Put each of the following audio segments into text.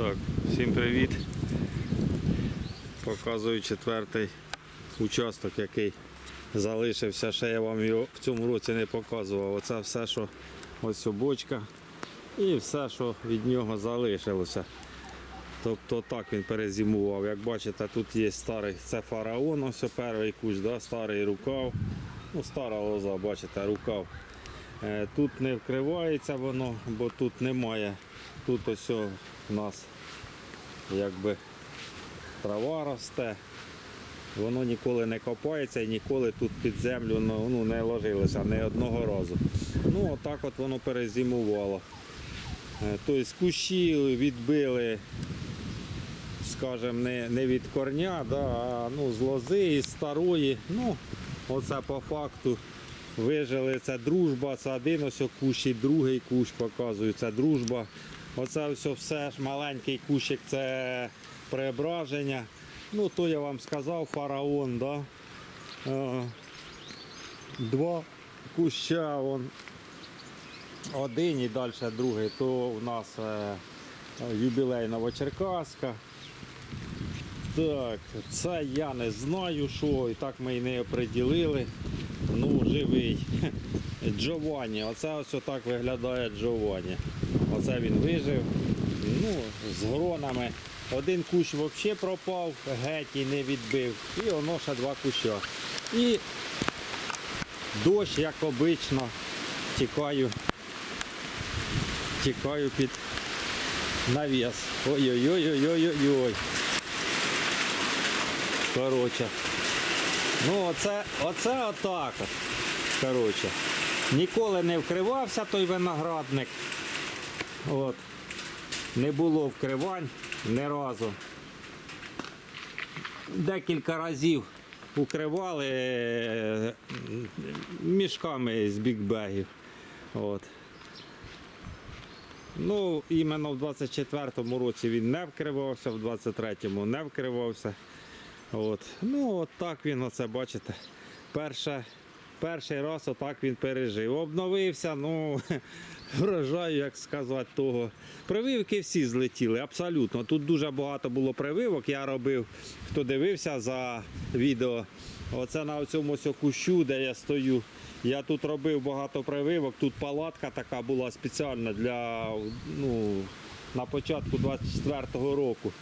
Так, всім привіт. Показую четвертий участок, який залишився. Ще я вам його в цьому році не показував. Оце все, що ось бочка і все, що від нього залишилося. Тобто так він перезимував. Як бачите, тут є старий, це фараон, ось перший кущ, да? старий рукав. Ну, стара лоза, бачите, рукав. Е, Тут не вкривається воно, бо тут немає. Тут ось у нас якби трава росте. Воно ніколи не копається і ніколи тут під землю ну, ну, не ложилося ні одного разу. Ну, отак от воно перезимувало. Е, Тобто кущі відбили, скажімо, не, не від корня, да, а ну, з лози, із старої. Ну, оце по факту вижили. Це дружба, це один ось кущ і другий кущ показую, це дружба. Оце все, все ж маленький кущик це преображення. Ну, то я вам сказав, фараон, да? Е, Два куща, вон, один і далі другий, то у нас е, юбілей Новочеркаська. Так, це я не знаю, що, і так ми і не оприділили. Ну, живий. Джованні. Оце ось отак виглядає Джованні. Оце він вижив. Ну, з гронами. Один кущ взагалі пропав, геть і не відбив. І воно ще два куща. І дощ, як обично, тікаю, тікаю під навіс. Ой-ой-ой-ой-ой-ой. Коротше. Ну, оце, оце отак. Коротше. Ніколи не вкривався той виноградник. От. Не було вкривань ні разу. Декілька разів укривали е, мішками з бікбегів. От. Ну, іменно в 24-му році він не вкривався, в 23-му не вкривався. От. Ну, от так він оце, бачите. Перше, перший раз отак він пережив. Обновився, ну, врожаю, як сказати, того. Прививки всі злетіли, абсолютно. Тут дуже багато було прививок. Я робив, хто дивився за відео. Оце на цьому кущу, де я стою. Я тут робив багато прививок. Тут палатка така була спеціальна для ну, на початку 24-го року.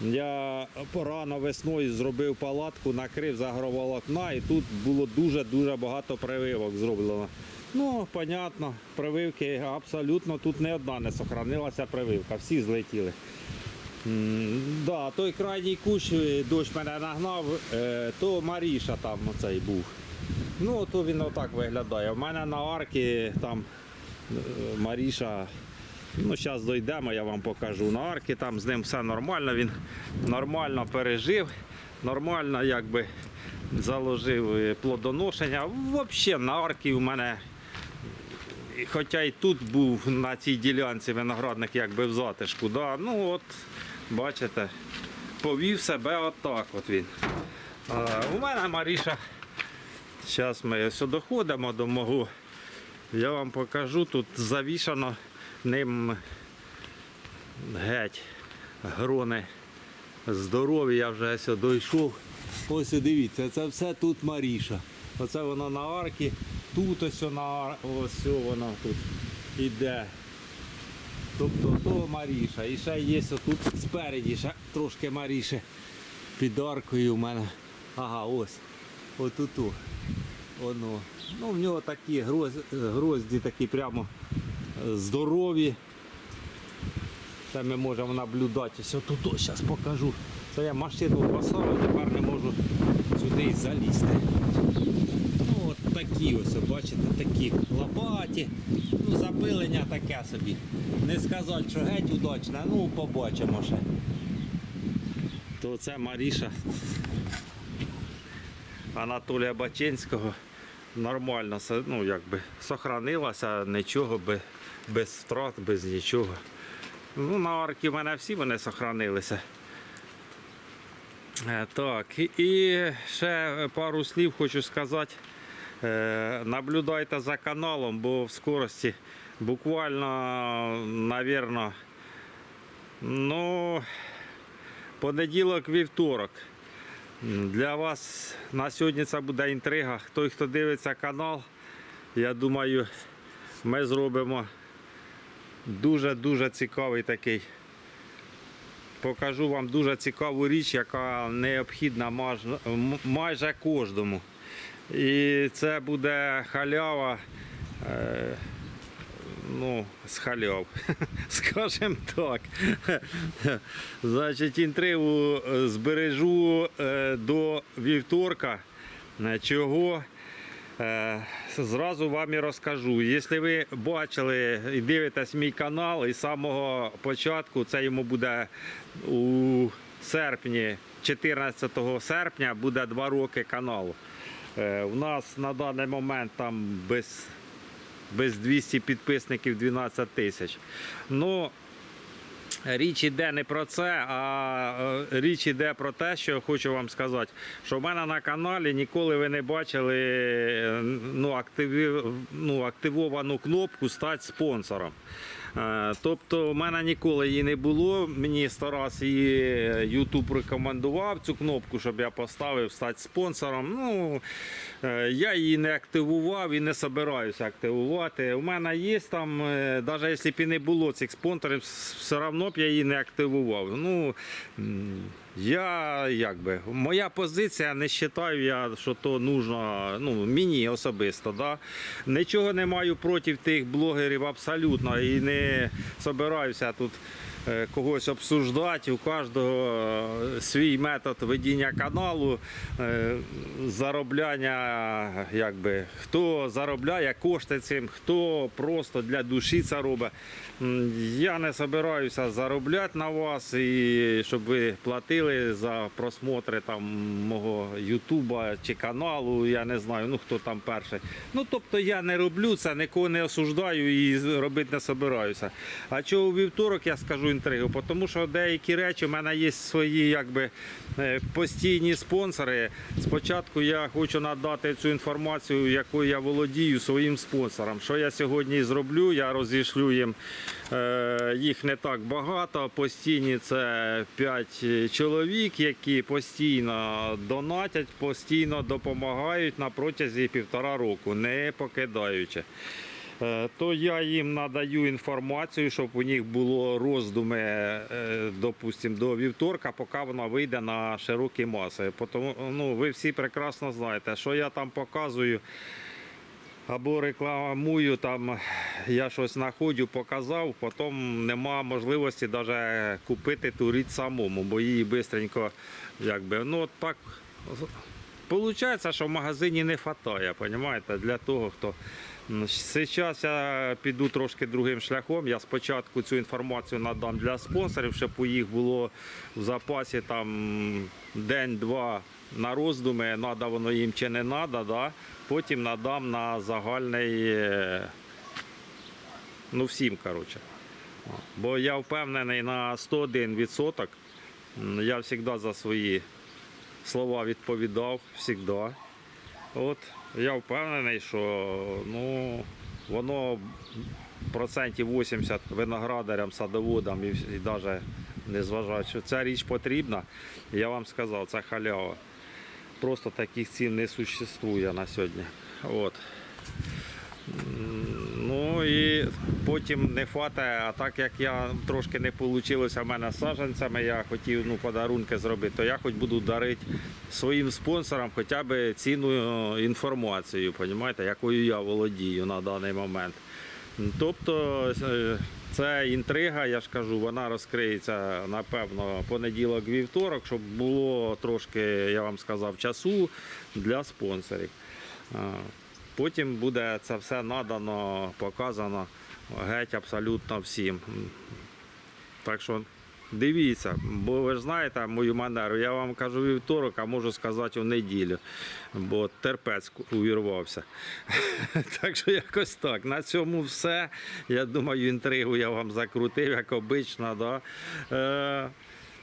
Я порано весною зробив палатку, накрив загроволокна і тут було дуже-дуже багато прививок зроблено. Ну, понятно, прививки абсолютно тут не одна не сохранилася прививка, всі злетіли. Да, той крайній кущ, е, дощ мене нагнав, е, то Маріша там оцей був. Ну, то він отак виглядає. У мене на арки там е, Маріша Ну, зараз дійдемо, я вам покажу на арки, там з ним все нормально, він нормально пережив, нормально якби заложив е, плодоношення. Взагалі на арки у мене, хоча і тут був на цій ділянці виноградник якби в затишку, да, ну от, бачите, повів себе отак от він. А, у мене Маріша, зараз ми ось доходимо до мого, я вам покажу, тут завішано ним геть грони здорові, я вже ось дійшов. Ось дивіться, це все тут Маріша. Оце воно на арки, тут ось на ось воно тут іде. Тобто то Маріша. І ще є тут спереді, ще трошки Маріше. Під аркою у мене. Ага, ось. Отут. Воно. Ну, в нього такі грозді такі прямо здорові. Це ми можемо наблюдати. Ось тут зараз покажу. Це я машину поставив, тепер не можу сюди залізти. Ну от такі ось, бачите, такі лопаті. Ну, запилення таке собі. Не сказати, що геть удачне, ну побачимо ще. То це Маріша Анатолія Бачинського нормально ну, якби, сохранилася, нічого би, без втрат, без нічого. Ну, на арки в мене всі вони сохранилися. Е, Так, і- ще пару слів хочу сказати. Е, Наблюдайте за каналом, бо в скорості буквально, навірно, Ну, понеділок, вівторок. М, Для вас на сьогодні це буде інтрига. Той, хто дивиться канал, я думаю, ми зробимо дуже-дуже цікавий такий. Покажу вам дуже цікаву річ, яка необхідна майже кожному. І це буде халява. Ну, з халяв, скажімо так. Значить, інтригу е, збережу е, до вівторка. Е, Чого? Зразу вам і розкажу. Якщо ви бачили і дивитесь мій канал, і з самого початку це йому буде у серпні, 14 серпня, буде 2 роки каналу. У нас на даний момент там без без 200 підписників 12 тисяч. Ну, річ іде не про це, а е, річ іде про те, що хочу вам сказати, що в мене на каналі ніколи ви не бачили е, ну, активі, ну, активовану кнопку стати спонсором. Е, Тобто в мене ніколи її не було. Мені сто раз її YouTube рекомендував цю кнопку, щоб я поставив стати спонсором. Ну, я її не активував і не собираюся активувати. У мене є там, навіть якщо б і не було цих спонсорів, все одно б я її не активував. Ну, я якби, моя позиція не вважаю, я, що то нужно ну, мені особисто. Да? Нічого не маю проти тих блогерів абсолютно і не собираюся тут когось обсуждати. У кожного е, свій метод ведення каналу, е, заробляння, якби, хто заробляє кошти цим, хто просто для душі це робить. Я не собираюся заробляти на вас і щоб ви платили за просмотри там мого Ютуба чи каналу. Я не знаю, ну хто там перший. Ну тобто я не роблю це, нікого не осуждаю і робити не собираюся. А чого у вівторок я скажу інтригу? Тому що деякі речі в мене є свої якби е, постійні спонсори. Спочатку я хочу надати цю інформацію, якою я володію своїм спонсорам. Що я сьогодні зроблю? Я розійшлю їм. Е, Їх не так багато. Постійні це 5 чоловік, які постійно донатять, постійно допомагають на протязі півтора року, не покидаючи. Е, То я їм надаю інформацію, щоб у них було роздуми, е, допустим, до вівторка, поки вона вийде на широкі маси. Тому, ну, ви всі прекрасно знаєте, що я там показую або рекламую, там я щось знаходжу, показав, потім нема можливості навіть купити ту річ самому, бо її швидко, якби, ну так. Получається, що в магазині не вистачає, розумієте, для того, хто. Зараз я піду трошки другим шляхом. Я спочатку цю інформацію надам для спонсорів, щоб у їх було в запасі там день-два на роздуми, треба воно їм чи не треба. Да? Потім надам на загальний, е, ну всім, коротше. Бо я впевнений на 101%. Я завжди за свої слова відповідав, завжди. От я впевнений, що ну, воно процентів 80 виноградарям, садоводам і, і навіть не зважаючи, що ця річ потрібна, я вам сказав, це халява. Просто таких цін не существує на сьогодні. От. Ну і потім не хватає, а так як я трошки не вийшло в мене з саджанцями, я хотів ну, подарунки зробити, то я хоч буду дарити своїм спонсорам хоча б цінну е, інформацію, понімаєте, якою я володію на даний момент. Тобто е, це інтрига, я ж кажу, вона розкриється напевно понеділок-вівторок, щоб було трошки, я вам сказав, часу для спонсорів. Потім буде це все надано, показано геть абсолютно всім. Так що дивіться, бо ви ж знаєте мою манеру. Я вам кажу вівторок, а можу сказати у неділю, бо терпець увірвався. Так що якось так. На цьому все. Я думаю, інтригу я вам закрутив, як обично. Да? Е,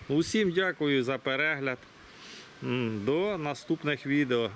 усім дякую за перегляд. До наступних відео.